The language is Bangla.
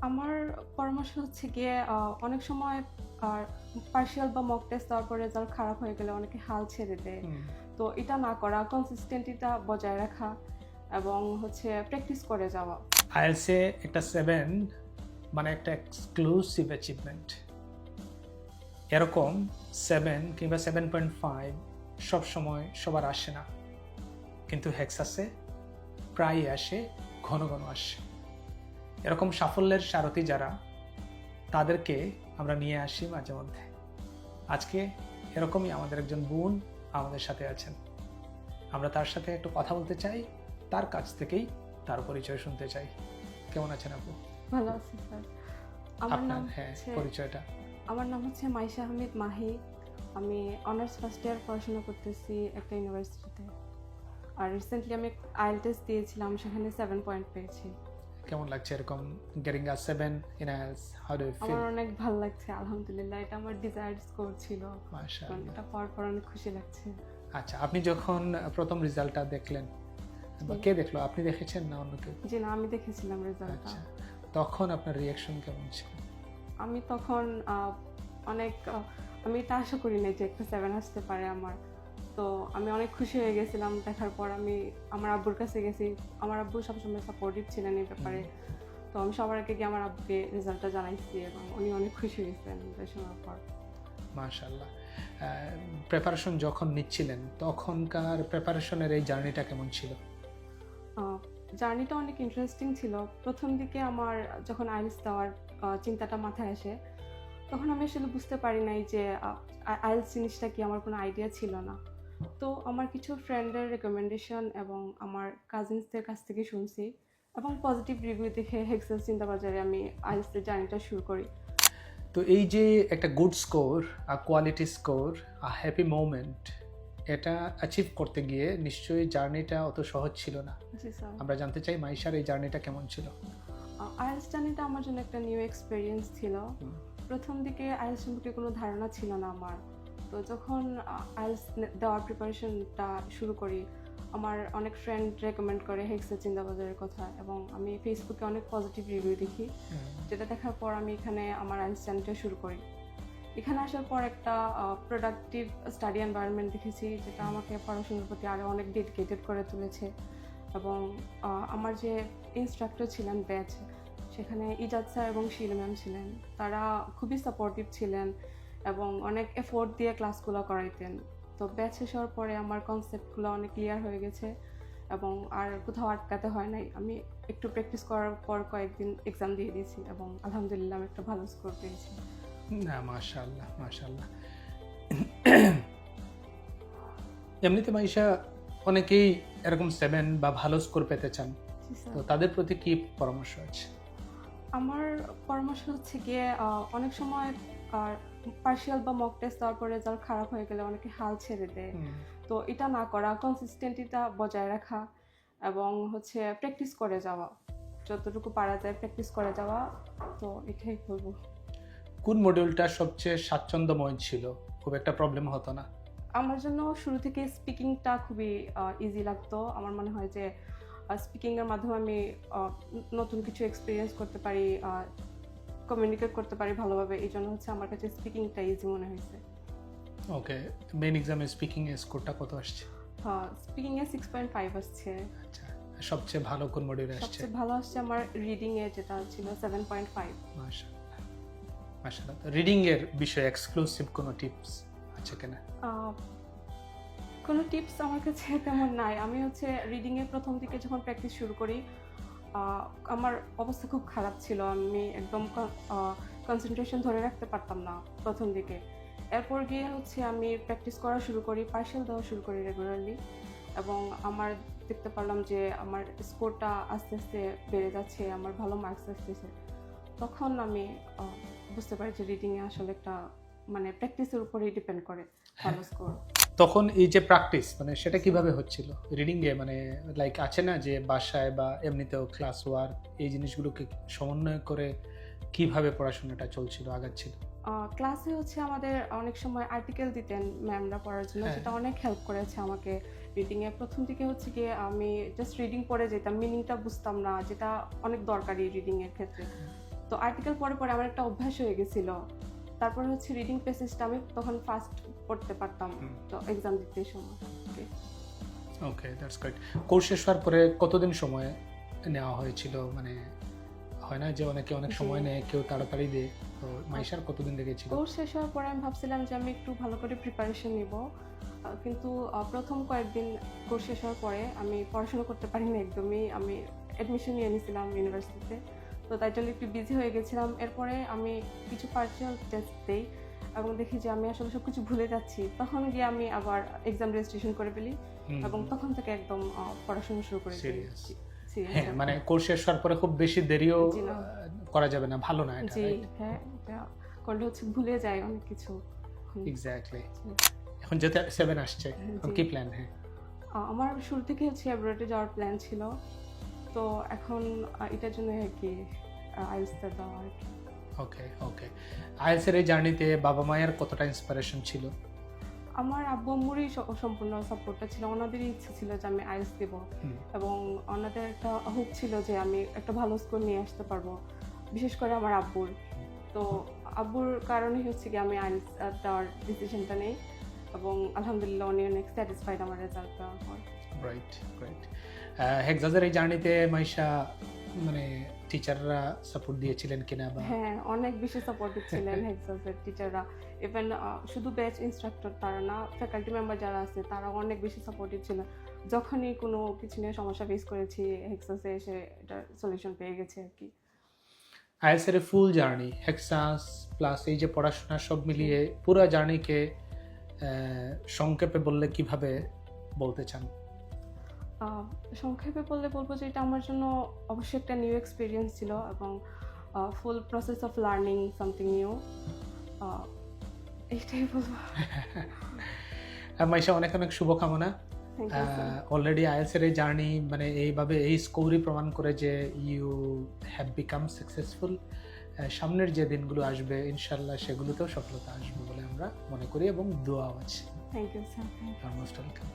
আমার পরামর্শ হচ্ছে গিয়ে অনেক সময় পার্শিয়াল বা মক টেস্ট দেওয়ার পর রেজাল্ট খারাপ হয়ে গেলে অনেকে হাল ছেড়ে দেয়। তো এটা না করা কনসিস্টেন্টিটা বজায় রাখা এবং হচ্ছে প্র্যাকটিস করে যাওয়া। আইএলসে একটা সেভেন মানে একটা এক্সক্লুসিভ অ্যাচিভমেন্ট এরকম সেভেন কিংবা সেভেন পয়েন্ট ফাইভ সব সময় সবার আসে না। কিন্তু হেক্সাসে প্রায় আসে ঘন ঘন আসে। এরকম সাফল্যের সারথি যারা তাদেরকে আমরা নিয়ে আসি মাঝে মধ্যে। আজকে এরকমই আমাদের একজন বোন আমাদের সাথে আছেন। আমরা তার সাথে একটু কথা বলতে চাই তার কাছ থেকেই তার পরিচয় শুনতে চাই। কেমন আছেন আপু? ভালো আছি স্যার। আমার নাম হ্যাঁ পরিচয়টা। আমার নাম হচ্ছে মাইশা আহমেদ মাহি। আমি অনার্স ফার্স্ট ইয়ার পড়াশোনা করতেছি একটা ইউনিভার্সিটিতে। আর রিসেন্টলি আমি আইএল টেস্ট দিয়েছিলাম সেখানে সেভেন পয়েন্ট পেয়েছি। কেমন লাগছে? এরকম getting a seven in IELTS how do you feel আমার অনেক ভালো লাগছে আলহামদুলিল্লাহ। এটা আমার ডিজায়ার্ড স্কোর ছিল। মাশাআল্লাহ। এটা পাওয়ার পর অনেক খুশি লাগছে। আচ্ছা আপনি যখন প্রথম রেজাল্টটা দেখলেন বা কে দেখল? আপনি দেখেছেন না অন্য কেউ? জি না আমি দেখেছিলাম রেজাল্টটা। আচ্ছা তখন আপনার রিয়াকশন কেমন ছিল? আমি তখন অনেক আমি এটা আশা করি নাই যে একটা সেভেন আসতে পারে আমার। তো আমি অনেক খুশি হয়ে গেছিলাম দেখার পর আমি আমার আব্বুর কাছে গেছি। আমার আব্বু সবসময় সাপোর্টিভ ছিলেন এই ব্যাপারে। তো আমি সবার আগে গিয়ে আমার আব্বুকে রেজাল্টটা জানাইছি এবং উনি অনেক খুশি হয়েছেন শোনার পর। মাশাআল্লাহ। প্রিপারেশন যখন নিচ্ছিলেন তখনকার প্রিপারেশনের এই জার্নিটা কেমন ছিল? জার্নিটা অনেক ইন্টারেস্টিং ছিল। প্রথম দিকে আমার যখন আইএলস দেওয়ার চিন্তাটা মাথায় আসে তখন আমি আসলে বুঝতে পারি নাই যে আইএলস জিনিসটা কি আমার কোনো আইডিয়া ছিল না। তো আমার কিছু ফ্রেন্ডের রেকমেন্ডেশন এবং আমার কাজিনসদের কাছ থেকে শুনছি এবং পজিটিভ রিভিউ দেখে হেক্সেল চিন্তা চিন্তাবাজারে আমি আইএলসের জার্নিটা শুরু করি। তো এই যে একটা গুড স্কোর আর কোয়ালিটি স্কোর আর হ্যাপি মোমেন্ট এটা অ্যাচিভ করতে গিয়ে নিশ্চয়ই জার্নিটা অত সহজ ছিল না। আমরা জানতে চাই মাইশার এই জার্নিটা কেমন ছিল? আইএলস জার্নিটা আমার জন্য একটা নিউ এক্সপিরিয়েন্স ছিল। প্রথম দিকে আইএলস সম্পর্কে কোনো ধারণা ছিল না আমার। তো যখন আইএলস দেওয়ার প্রিপারেশনটা শুরু করি আমার অনেক ফ্রেন্ড রেকমেন্ড করে হেক্সেল চিন্তাবাজারের কথা এবং আমি ফেসবুকে অনেক পজিটিভ রিভিউ দেখি। যেটা দেখার পর আমি এখানে আমার আইএলস জার্নিটা শুরু করি। এখানে আসার পর একটা প্রোডাক্টিভ স্টাডি এনভায়রনমেন্ট দেখেছি যেটা আমাকে পড়াশোনার প্রতি আরও অনেক ডেডিকেটেড করে তুলেছে এবং আমার যে ইনস্ট্রাক্টর ছিলেন ব্যাচ সেখানে ইজাদ স্যার এবং শিল ম্যাম ছিলেন। তারা খুবই সাপোর্টিভ ছিলেন। এবং অনেক এফোর্ট দিয়ে ক্লাসগুলো করাইতেন। তো ব্যাচ শেষ হওয়ার পরে আমার কনসেপ্টগুলো অনেক ক্লিয়ার হয়ে গেছে এবং আর কোথাও আটকাতে হয় নাই। আমি একটু প্র্যাকটিস করার পর কয়েকদিন এক্সাম দিয়ে দিয়েছি এবং আলহামদুলিল্লাহ আমি একটা ভালো স্কোর পেয়েছি। না মাশাআল্লাহ মাশাআল্লাহ। এমনিতে মাইশা অনেকেই এরকম সেভেন বা ভালো স্কোর পেতে চান। তো তাদের প্রতি কি পরামর্শ আছে? আমার পরামর্শ হচ্ছে গিয়ে অনেক সময় পার্শিয়াল বা মক টেস্ট দেওয়ার পর রেজাল্ট খারাপ হয়ে গেলে অনেকে হাল ছেড়ে দেয়। তো এটা না করা কনসিস্টেন্টিটা বজায় রাখা এবং হচ্ছে প্র্যাকটিস করে যাওয়া। যতটুকু পারা যায় প্র্যাকটিস করে যাওয়া তো এটাই বলব কোন মডিউলটা সবচেয়ে স্বাচ্ছন্দ্যময় ছিল? খুব একটা প্রবলেম হতো না। আমার জন্য শুরু থেকে স্পিকিংটা খুবই ইজি লাগতো। আমার মনে হয় যে স্পিকিংয়ের মাধ্যমে আমি নতুন কিছু এক্সপিরিয়েন্স করতে পারি কমিউনিকেট করতে পারি ভালোভাবে এই জন্য হচ্ছে আমার কাছে স্পিকিংটা ইজি মনে হয়েছে। ওকে মেইন এক্সামে স্পিকিং এর স্কোরটা কত আসছে? স্পিকিংয়ে সিক্স পয়েন্ট ফাইভ আসছে। আচ্ছা সবচেয়ে ভালো কোন মডিউলে আসছে? সবচেয়ে ভালো আসছে আমার রিডিংয়ে যেটা ছিল সেভেন পয়েন্ট ফাইভ মাশাআল্লাহ মাশাআল্লাহ। রিডিং এর বিষয়ে এক্সক্লুসিভ কোনো টিপস আছে কিনা? কোনো টিপস আমার কাছে তেমন নাই। আমি হচ্ছে রিডিংয়ে প্রথম দিকে যখন প্র্যাকটিস শুরু করি আমার অবস্থা খুব খারাপ ছিল। আমি একদম কনসেন্ট্রেশন ধরে রাখতে পারতাম না প্রথম দিকে। এরপর গিয়ে হচ্ছে আমি প্র্যাকটিস করা শুরু করি পার্সেল দেওয়া শুরু করি রেগুলারলি এবং আমার দেখতে পারলাম যে আমার স্কোরটা আস্তে আস্তে বেড়ে যাচ্ছে আমার ভালো মার্কস আসতেছে। তখন আমি বুঝতে পারি যে রিডিংয়ে আসলে একটা মানে প্র্যাকটিসের উপরেই ডিপেন্ড করে ভালো স্কোর তখন এই যে প্র্যাকটিস মানে সেটা কীভাবে হচ্ছিল? রিডিং এ মানে লাইক আছে না যে বাসায় বা এমনিতেও ক্লাস ওয়ার্ক এই জিনিসগুলোকে সমন্বয় করে কীভাবে পড়াশোনাটা চলছিল আগাচ্ছিল? ক্লাসে হচ্ছে আমাদের অনেক সময় আর্টিকেল দিতেন ম্যামরা পড়ার জন্য হ্যাঁ। সেটা অনেক হেল্প করেছে আমাকে। রিডিং এ প্রথম দিকে হচ্ছে গিয়ে আমি জাস্ট রিডিং পড়ে যেতাম মিনিংটা বুঝতাম না যেটা অনেক দরকারি রিডিং এর ক্ষেত্রে। তো আর্টিকেল পড়ে পরে আমার একটা অভ্যাস হয়ে গেছিল। তারপরে হচ্ছে রিডিং প্যাসেজটা আমি তখন ফার্স্ট পড়তে পারতাম তো এক্সাম দিতে সময় ওকে দ্যাটস গ্রেট কোর্স শেষ হওয়ার পরে কতদিন সময় নেওয়া হয়েছিল? মানে হয় না যে অনেকে অনেক সময় নেয় কেউ তাড়াতাড়ি দেয় তো মাইশার কতদিন লেগেছিল? কোর্স শেষ হওয়ার পরে আমি ভাবছিলাম যে আমি একটু ভালো করে প্রিপারেশন নিব। কিন্তু প্রথম কয়েকদিন কোর্স শেষ হওয়ার পরে আমি পড়াশোনা করতে পারিনি একদমই। আমি অ্যাডমিশন নিয়ে নিয়েছিলাম ইউনিভার্সিটিতে তো তাই জন্য একটু বিজি হয়ে গেছিলাম। এরপরে আমি কিছু পার্সিয়াল টেস্ট দিই। এবং দেখি যে আমি আসলে সব কিছু ভুলে যাচ্ছি। তখন গিয়ে আমি আবার এক্সাম রেজিস্ট্রেশন করে ফেলি এবং তখন থেকে একদম পড়াশোনা শুরু করে? Serious হ্যাঁ মানে কোর্স শেষ হওয়ার পরে খুব বেশি দেরিও করা যাবে না ভালো না এটা জি হ্যাঁ এটা করলে হচ্ছে ভুলে যায় অনেক কিছু। এক্স্যাক্টলি এখন যেতে সেভেন আসছে। এখন কি প্ল্যান হ্যাঁ? আমার শুরু থেকে হচ্ছে অ্যাব্রোডে যাওয়ার প্ল্যান ছিল। তো এখন এটার জন্য আর কি আইএলসটা দেওয়া আর কি। ওকে ওকে আইএলসের এই জার্নিতে বাবা মায়ের কতটা ইন্সপিরেশন ছিল? আমার আব্বু আম্মুরই সম্পূর্ণ সাপোর্টটা ছিল। ওনাদেরই ইচ্ছে ছিল যে আমি আইএলস দেব। এবং ওনাদের একটা হোপ ছিল যে আমি একটা ভালো স্কুল নিয়ে আসতে পারব বিশেষ করে আমার আব্বুর। তো আব্বুর কারণে হচ্ছে কি আমি আইএলস দেওয়ার ডিসিশনটা নেই। এবং আলহামদুলিল্লাহ উনি অনেক স্যাটিসফাইড আমার রেজাল্ট দেওয়ার পর। রাইট রাইট হেক্সাজের এই জার্নিতে মাইশা মানে টিচাররা সাপোর্ট দিয়েছিলেন কিনা বা হ্যাঁ অনেক বেশি সাপোর্টিভ ছিলেন হেক্সাসের টিচাররা ইভেন শুধু ব্যাচ ইনস্ট্রাক্টর তারা না ফ্যাকাল্টি মেম্বার যারা আছে তারা অনেক বেশি সাপোর্টিভ ছিলেন যখনই কোনো কিছু নিয়ে সমস্যা ফেস করেছি হেক্সাসে এসে এটা সলিউশন পেয়ে গেছে আর কি। আইএলসের ফুল জার্নি হেক্সাস প্লাস এই যে পড়াশোনা সব মিলিয়ে পুরো জার্নিকে সংক্ষেপে বললে কীভাবে বলতে চান? সংক্ষেপে বললে বলব যে এটা আমার জন্য অবশ্যই একটা নিউ এক্সপিরিয়েন্স ছিল এবং full process of learning something new এইটাই বলব। মাইশা অনেক অনেক শুভকামনা। অলরেডি আইএলসের এই জার্নি মানে এইভাবে এই স্কোরই প্রমাণ করে যে ইউ হ্যাভ বিকাম সাকসেসফুল সামনের যে দিনগুলো আসবে ইনশাল্লাহ সেগুলোতেও সফলতা আসবে বলে আমরা মনে করি এবং দোয়াও আছে। Thank you sir most welcome